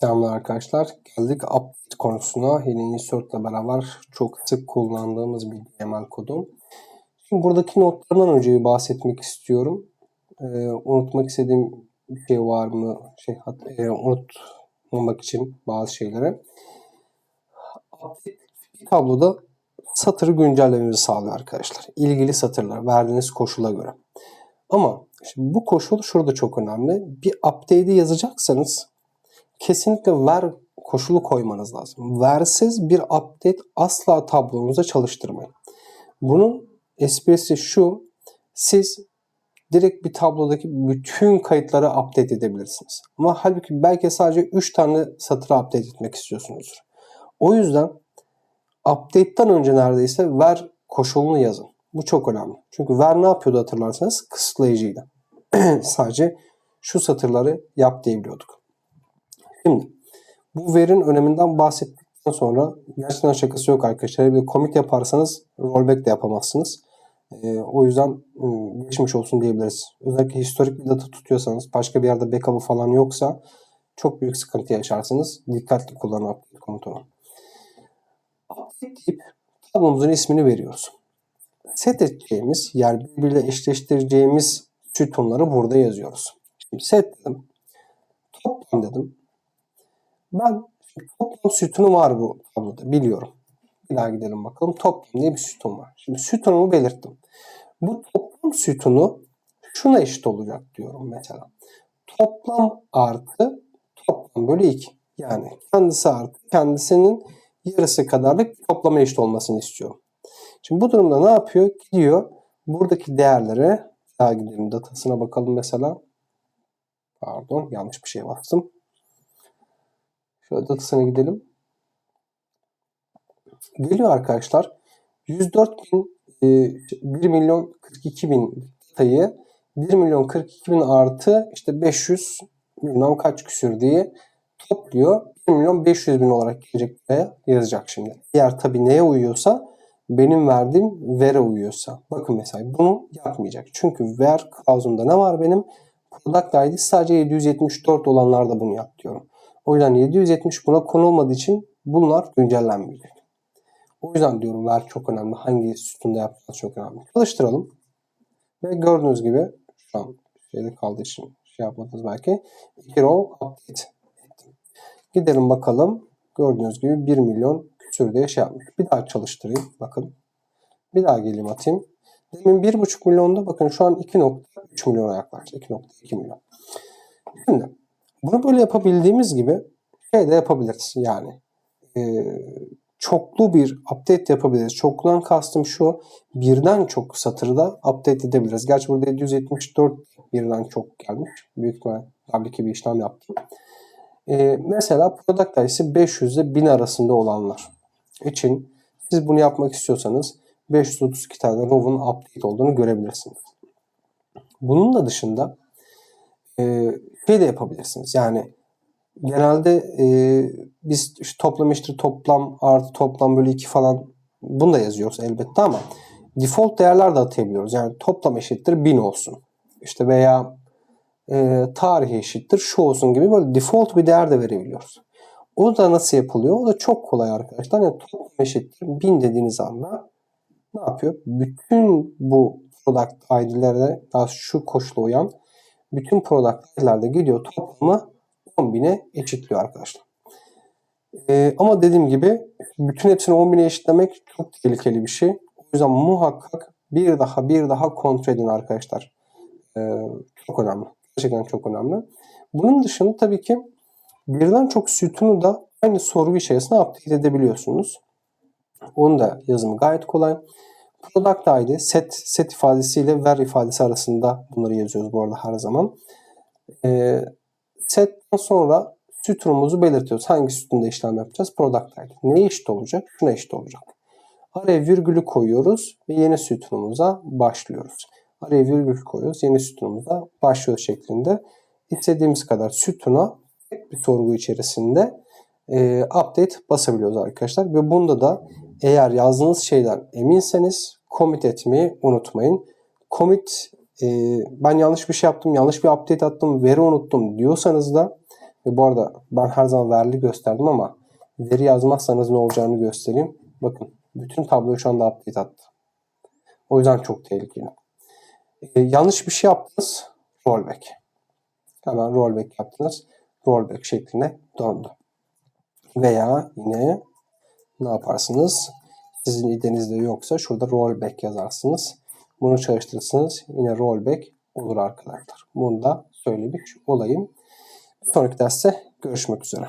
Selamlar arkadaşlar. Geldik update konusuna. Yine insert ile beraber çok sık kullandığımız bir DML kodu. Şimdi buradaki notlardan önce bir bahsetmek istiyorum. Ee, unutmak istediğim bir şey var mı? Şey, e, unutmamak için bazı şeyleri. Update bir tabloda satırı güncellememizi sağlıyor arkadaşlar. İlgili satırlar verdiğiniz koşula göre. Ama şimdi bu koşul şurada çok önemli. Bir update'i yazacaksanız kesinlikle ver koşulu koymanız lazım. Versiz bir update asla tablonuza çalıştırmayın. Bunun esprisi şu. Siz direkt bir tablodaki bütün kayıtları update edebilirsiniz. Ama halbuki belki sadece 3 tane satırı update etmek istiyorsunuzdur. O yüzden update'ten önce neredeyse ver koşulunu yazın. Bu çok önemli. Çünkü ver ne yapıyordu hatırlarsanız? Kısıtlayıcıydı. sadece şu satırları yap diyebiliyorduk. Şimdi bu verin öneminden bahsettikten sonra gerçekten şakası yok arkadaşlar. Bir commit yaparsanız rollback de yapamazsınız. Ee, o yüzden ım, geçmiş olsun diyebiliriz. Özellikle historik bir data tutuyorsanız başka bir yerde backup'ı falan yoksa çok büyük sıkıntı yaşarsınız. Dikkatli kullanın update komutunu. Update deyip tablomuzun ismini veriyoruz. Set edeceğimiz yer birbiriyle eşleştireceğimiz sütunları burada yazıyoruz. Şimdi set dedim. Toplam dedim. Ben toplam sütunu var bu tabloda biliyorum. Bir daha gidelim bakalım. Toplam diye bir sütun var. Şimdi sütunumu belirttim. Bu toplam sütunu şuna eşit olacak diyorum mesela. Toplam artı toplam bölü 2. Yani kendisi artı kendisinin yarısı kadarlık toplama eşit olmasını istiyorum. Şimdi bu durumda ne yapıyor? Gidiyor buradaki değerlere daha gidelim datasına bakalım mesela. Pardon yanlış bir şey bastım. Şöyle datasına gidelim. Geliyor arkadaşlar. 104 bin, e, 1 milyon 42 bin datayı 1 milyon 42 bin artı işte 500 bilmem kaç küsür diye topluyor. 1 milyon 500 bin olarak gelecek buraya yazacak şimdi. Eğer tabii neye uyuyorsa benim verdiğim vere uyuyorsa. Bakın mesela bunu yapmayacak. Çünkü ver clause'umda ne var benim? Product ID sadece 774 olanlarda bunu yap diyorum. O yüzden 770 buna konulmadığı için bunlar güncellenmeyecek. O yüzden diyorum ver çok önemli. Hangi sütunda yapacağız çok önemli. Çalıştıralım. Ve gördüğünüz gibi şu an şeyde kaldığı için şey yapmadınız belki. 2 row update. Gidelim bakalım. Gördüğünüz gibi 1 milyon küsür diye şey yapmış. Bir daha çalıştırayım. Bakın. Bir daha geleyim atayım. Demin 1,5 milyonda bakın şu an 2.3 milyona yaklaştı. 2.2 milyon. Şimdi bunu böyle yapabildiğimiz gibi şey de yapabiliriz. Yani e, çoklu bir update yapabiliriz. Çokludan kastım şu birden çok satırda update edebiliriz. Gerçi burada 774 birden çok gelmiş. Büyük ihtimal tabii bir işlem yaptım. E, mesela product ID'si 500 ile 1000 arasında olanlar için siz bunu yapmak istiyorsanız 532 tane row'un update olduğunu görebilirsiniz. Bunun da dışında e, şey de yapabilirsiniz. Yani genelde e, biz işte toplam eşittir toplam artı toplam bölü 2 falan bunu da yazıyoruz elbette ama default değerler de atayabiliyoruz. Yani toplam eşittir 1000 olsun. İşte veya e, tarih eşittir şu olsun gibi böyle default bir değer de verebiliyoruz. O da nasıl yapılıyor? O da çok kolay arkadaşlar. Yani toplam eşittir 1000 dediğiniz anda ne yapıyor? Bütün bu product ID'lere daha şu koşula uyan bütün product ID'lerde gidiyor toplamı 10.000'e eşitliyor arkadaşlar. Ee, ama dediğim gibi bütün hepsini 10.000'e eşitlemek çok tehlikeli bir şey. O yüzden muhakkak bir daha bir daha kontrol edin arkadaşlar. Ee, çok önemli. Gerçekten çok önemli. Bunun dışında tabii ki birden çok sütunu da aynı sorgu içerisinde update edebiliyorsunuz. Onun da yazımı gayet kolay. Product ID, set, set ifadesiyle ver ifadesi arasında bunları yazıyoruz bu arada her zaman. Ee, setten sonra sütunumuzu belirtiyoruz. Hangi sütunda işlem yapacağız? Product ID. Neye eşit olacak? Şuna eşit olacak. Araya virgülü koyuyoruz ve yeni sütunumuza başlıyoruz. Araya virgül koyuyoruz. Yeni sütunumuza başlıyoruz şeklinde. İstediğimiz kadar sütuna tek bir sorgu içerisinde e, update basabiliyoruz arkadaşlar. Ve bunda da eğer yazdığınız şeyden eminseniz commit etmeyi unutmayın. Commit e, ben yanlış bir şey yaptım, yanlış bir update attım, veri unuttum diyorsanız da Ve bu arada ben her zaman verili gösterdim ama veri yazmazsanız ne olacağını göstereyim. Bakın bütün tabloyu şu anda update attı. O yüzden çok tehlikeli. Ee, yanlış bir şey yaptınız. Rollback. Hemen rollback yaptınız. Rollback şekline döndü. Veya yine ne yaparsınız? Sizin idenizde yoksa şurada rollback yazarsınız. Bunu çalıştırırsınız. Yine rollback olur arkadaşlar. Bunu da söylemiş olayım. Bir sonraki derste görüşmek üzere.